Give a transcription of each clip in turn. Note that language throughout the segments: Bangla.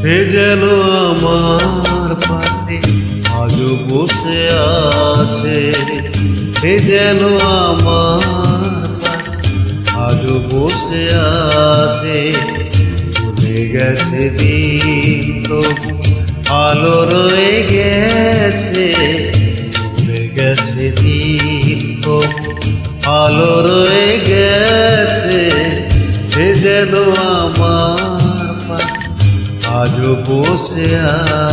সে যেন আমার পাশে আজ বসে আছে। সে যেন আমার আজ বসে আছে। ভুলে গেছে দিন তবু, আলো রয়ে গেছে। ভুলে গেছে দিন তবু, আলো রয়ে গেছে যেন আমার আজও বসে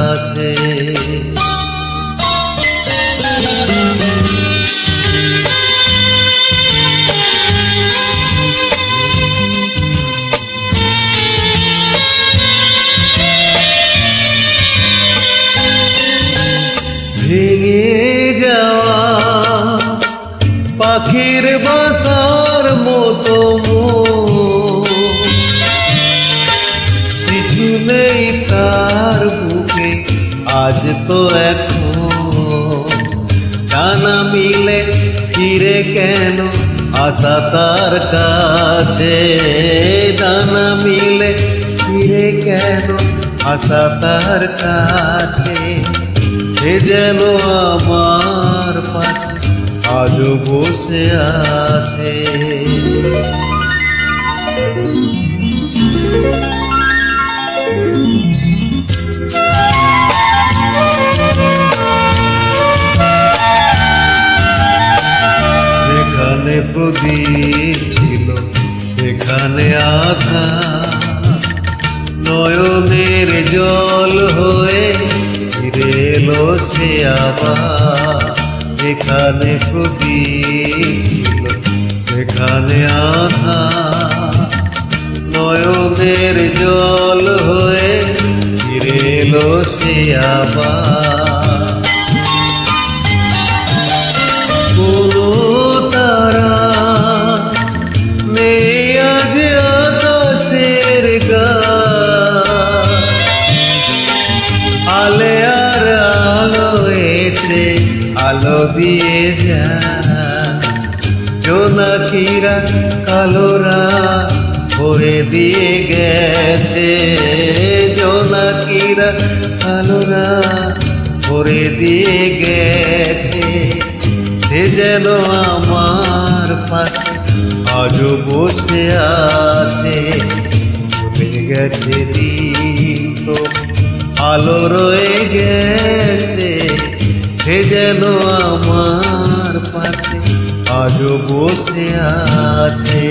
আছে যাওয়া পাখির বাসার মতো মন। নেই তার বুকে, আজ তো এখন। টানা মিলে ফিরে কেন? আশা তার কাছে। ডানা মিলে ফিরে কেন? আশা তার কাছে। সে যেন আমার পাশে আজও বসে আছে। যেখানে প্রদীপ ছিল, সেখানে আধা নয়নের জল হয়ে ফিরে এলো সে আবার। যেখানে প্রদীপ ছিল, সেখানে আধা নয়নের জল হয়ে ফিরে এলো সে আবার। আলো দিয়ে যায়। জোনাকিরা কালোরা ভরে দিয়ে গেছে। জোনাকিরা কালোরা ভরে দিয়ে গেছে। সে যেন আমার পাশে আজও বসে আছে। ভুলে গেছে দিন তো আলো রয়ে যেন আমার পাশে আজও বসে আছে।